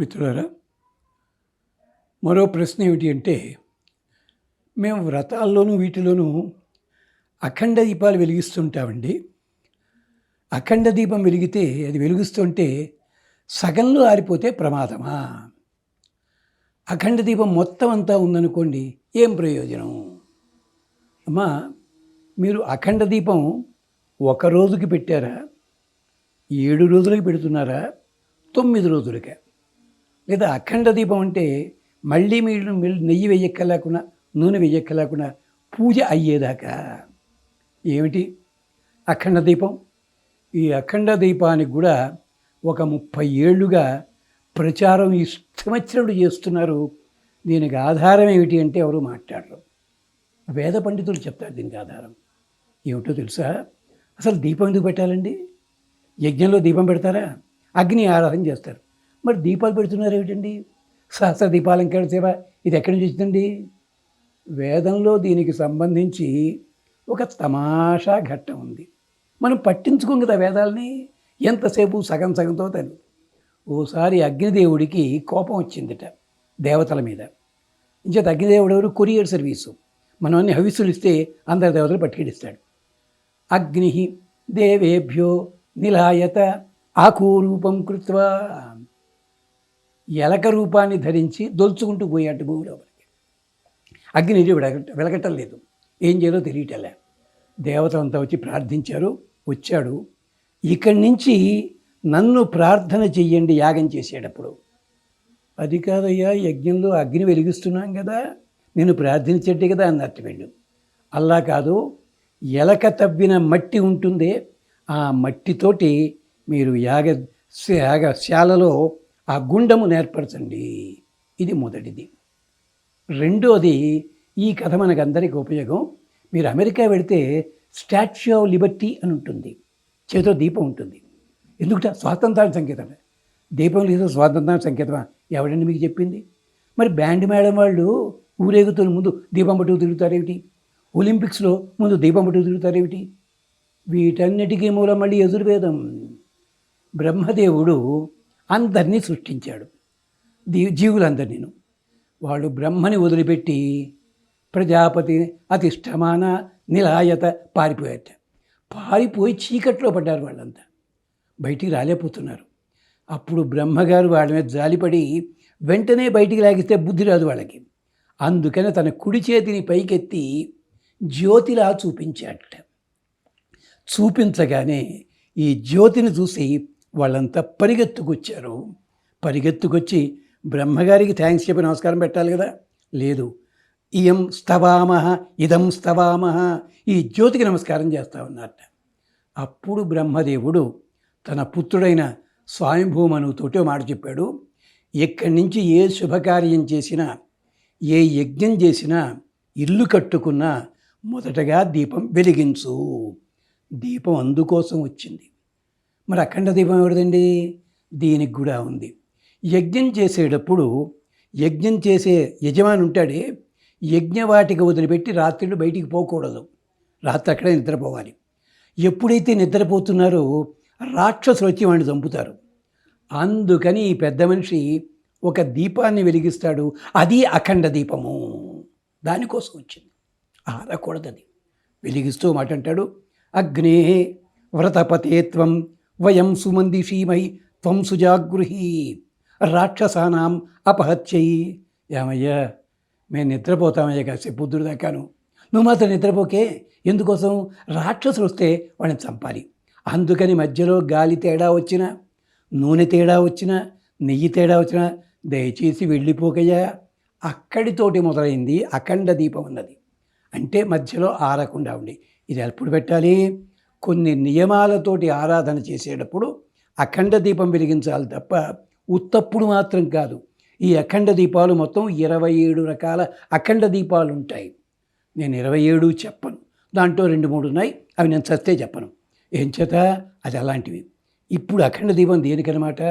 మిత్రులారా మరో ప్రశ్న ఏమిటి అంటే మేము వ్రతాల్లోనూ వీటిలోనూ అఖండ దీపాలు వెలిగిస్తుంటామండి. అఖండ దీపం వెలిగితే అది వెలిగిస్తుంటే సగంలో ఆరిపోతే ప్రమాదమా? అఖండ దీపం మొత్తం అంతా ఉందనుకోండి ఏం ప్రయోజనం? అమ్మా మీరు అఖండ దీపం ఒక రోజుకి పెట్టారా? ఏడు రోజులకి పెడుతున్నారా? తొమ్మిది రోజులకే. లేదా అఖండ దీపం అంటే మళ్ళీ మీరు నెయ్యి వెయ్యక్కలేకుండా నూనె వెయ్యక్కలేకుండా పూజ అయ్యేదాకా. ఏమిటి? అఖండ దీపం? ఈ అఖండ దీపానికి కూడా ఒక ముప్పై ఏళ్ళుగా ప్రచారం ఇష్టమచ్చినట్టు చేస్తున్నారు. దీనికి ఆధారం ఏమిటి అంటే ఎవరు మాట్లాడరు. వేద పండితులు చెప్తారు దీనికి ఆధారం. ఏమిటో తెలుసా? అసలు దీపం ఎందుకు పెట్టాలండి? యజ్ఞంలో దీపం పెడతారా? అగ్ని ఆరాధన చేస్తారు. మరి దీపాలు పెడుతున్నారు ఏమిటండి? సహస్ర దీపాలంకరణ సేవ ఇది ఎక్కడి నుంచి వచ్చిందండి? వేదంలో దీనికి సంబంధించి ఒక తమాషా ఘట్టం ఉంది. మనం పట్టించుకోం కదా వేదాలని? ఎంతసేపు సగం సగంతో తను. ఓసారి అగ్నిదేవుడికి కోపం వచ్చిందిట దేవతల మీద. ఇంచేత అగ్నిదేవుడు ఎవరు? Courier service. మనం అన్ని హవిస్సులు ఇస్తే అందరి దేవతలు పట్టుకెడిస్తాడు. అగ్ని దేవేభ్యో నిలాయత ఆకూరూపం కృత్వా ఎలక రూపాన్ని ధరించి దొల్చుకుంటూ పోయాడు భూమిలోపలికి అగ్ని వెలగ వెలగటం లేదు ఏం చేయాలో తెలియటలే. దేవతలంతా వచ్చి ప్రార్థించారు. వచ్చాడు. ఇక్కడి నుంచి నన్ను ప్రార్థన చెయ్యండి యాగం చేసేటప్పుడు. అది కాదయ్యా యజ్ఞంలో అగ్ని వెలిగిస్తున్నాం కదా. నేను ప్రార్థించట్టే కదా అన్నట్టు వెళ్ళు. అలా కాదు ఎలక తవ్విన మట్టి ఉంటుందే. ఆ మట్టితోటి మీరు యాగ యాగశాలలో ఆ గుండము నేర్పరచండి. ఇది మొదటిది. రెండోది ఈ కథ మనకందరికీ ఉపయోగం. మీరు అమెరికా వెళితే స్టాచ్యూ ఆఫ్ లిబర్టీ అని ఉంటుంది. చేతిలో దీపం ఉంటుంది. ఎందుకంటే స్వాతంత్రానికి సంకేతం దీపం లేదు స్వాతంత్రానికి సంకేతమా? ఎవడండి మీకు చెప్పింది? మరి బ్యాండ్ మేడం వాళ్ళు ఊరేగుతున్న ముందు దీపం పట్టుకు తిరుగుతారేమిటి? ఒలింపిక్స్లో ముందు దీపం పట్టుకు తిరుగుతారేమిటి? వీటన్నిటికీ మూలం మళ్ళీ యజుర్వేదం. బ్రహ్మదేవుడు అందరినీ సృష్టించాడు. దీ జీవులందరినీ వాడు బ్రహ్మని వదిలిపెట్టి ప్రజాపతి అతిష్టమాన నిలాయత పారిపోయాట పారిపోయి చీకట్లో పడ్డారు వాళ్ళంతా. బయటికి రాలేకపోతున్నారు. అప్పుడు బ్రహ్మగారు వాళ్ళ మీద జాలిపడి వెంటనే బయటికి లాగిస్తే బుద్ధి రాదు వాళ్ళకి. అందుకనే తన కుడి చేతిని పైకెత్తి జ్యోతిలా చూపించాట చూపించగానే ఈ జ్యోతిని చూసి వాళ్ళంతా పరిగెత్తుకొచ్చారు. పరిగెత్తుకొచ్చి బ్రహ్మగారికి థ్యాంక్స్ చెప్పి నమస్కారం పెట్టాలి కదా? లేదు. ఇయం స్తవామహ ఇదం స్తవామహ ఈ జ్యోతికి నమస్కారం చేస్తా ఉన్నట్ట అప్పుడు బ్రహ్మదేవుడు తన పుత్రుడైన స్వామిభూమనుతోటి మాట చెప్పాడు. ఎక్కడి నుంచి ఏ శుభకార్యం చేసినా ఏ యజ్ఞం చేసినా ఇల్లు కట్టుకున్నా మొదటగా దీపం వెలిగించు. దీపం అందుకోసం వచ్చింది. మరి అఖండ దీపం ఎవరిదండి? దీనికి కూడా ఉంది. యజ్ఞం చేసేటప్పుడు యజ్ఞం చేసే యజమాని ఉంటాడే యజ్ఞవాటిక వదిలిపెట్టి రాత్రిళ్ళు బయటికి పోకూడదు. రాత్రి అక్కడే నిద్రపోవాలి. ఎప్పుడైతే నిద్రపోతున్నారో రాక్షసులు వచ్చి వాడిని చంపుతారు. అందుకని ఈ పెద్ద మనిషి ఒక దీపాన్ని వెలిగిస్తాడు. అది అఖండ దీపము. దానికోసం వచ్చింది. ఆరకూడదు అది వెలిగిస్తూ మాట అంటాడు అగ్నే వ్రతపతేత్వం వయం సుమందిషీమై త్వం సుజాగృహి. రాక్షసానాం అపహత్యయి ఏమయ్యా మేము నిద్రపోతామయ్యా కాసేపు బుద్ధుడు దాకాను. నువ్వు మాత్రం నిద్రపోకే ఎందుకోసం? రాక్షసులు వస్తే వాడిని చంపాలి. అందుకని మధ్యలో గాలి తేడా వచ్చిన నూనె తేడా వచ్చిన నెయ్యి తేడా వచ్చిన దయచేసి వెళ్ళిపోకయ్యా. అక్కడితోటి మొదలైంది అఖండ దీపం ఉన్నది అంటే మధ్యలో ఆరకుండా ఉండి ఇది ఎప్పుడు పెట్టాలి? కొన్ని నియమాలతోటి ఆరాధన చేసేటప్పుడు అఖండ దీపం వెలిగించాలి తప్ప ఉత్తప్పుడు మాత్రం కాదు. ఈ అఖండ దీపాలు మొత్తం ఇరవై ఏడు రకాల అఖండ దీపాలు ఉంటాయి. నేను ఇరవై ఏడు చెప్పను. దాంట్లో రెండు మూడు ఉన్నాయి. అవి నేను చస్తే చెప్పను. ఏం చేత? అది అలాంటివి. ఇప్పుడు అఖండ దీపం దేనికనమాట?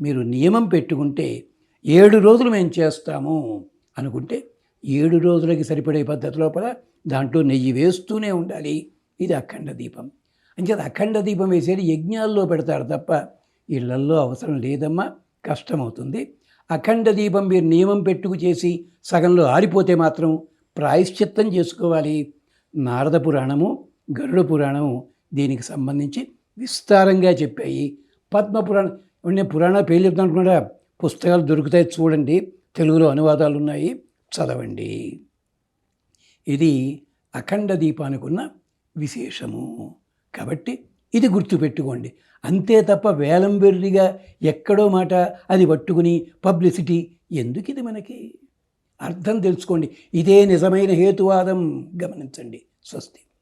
మీరు నియమం పెట్టుకుంటే ఏడు రోజులు మేము చేస్తాము అనుకుంటే ఏడు రోజులకి సరిపడే పద్ధతి లోపల దాంట్లో నెయ్యి వేస్తూనే ఉండాలి. ఇది అఖండ దీపం. అంచేత అఖండ దీపం వేసేది యజ్ఞాల్లో పెడతారు తప్ప ఇళ్ళల్లో అవసరం లేదమ్మా కష్టమవుతుంది. అఖండ దీపం మీరు నియమం పెట్టుకు చేసి సగంలో ఆరిపోతే మాత్రం ప్రాయశ్చిత్తం చేసుకోవాలి. నారద పురాణము గరుడ పురాణము దీనికి సంబంధించి విస్తారంగా చెప్పాయి. పద్మ పురాణం నేను పురాణ పేర్లు చెప్తాను అనుకున్నారా? పుస్తకాలు దొరుకుతాయి చూడండి తెలుగులో అనువాదాలు ఉన్నాయి చదవండి. ఇది అఖండ దీపానికి ఉన్న విశేషము. కాబట్టి ఇది గుర్తుపెట్టుకోండి. అంతే తప్ప వేలం వెర్రిగా ఎక్కడో మాట అది పట్టుకుని పబ్లిసిటీ ఎందుకు ఇది మనకి? అర్థం తెలుసుకోండి. ఇదే నిజమైన హేతువాదం. గమనించండి. స్వస్తి.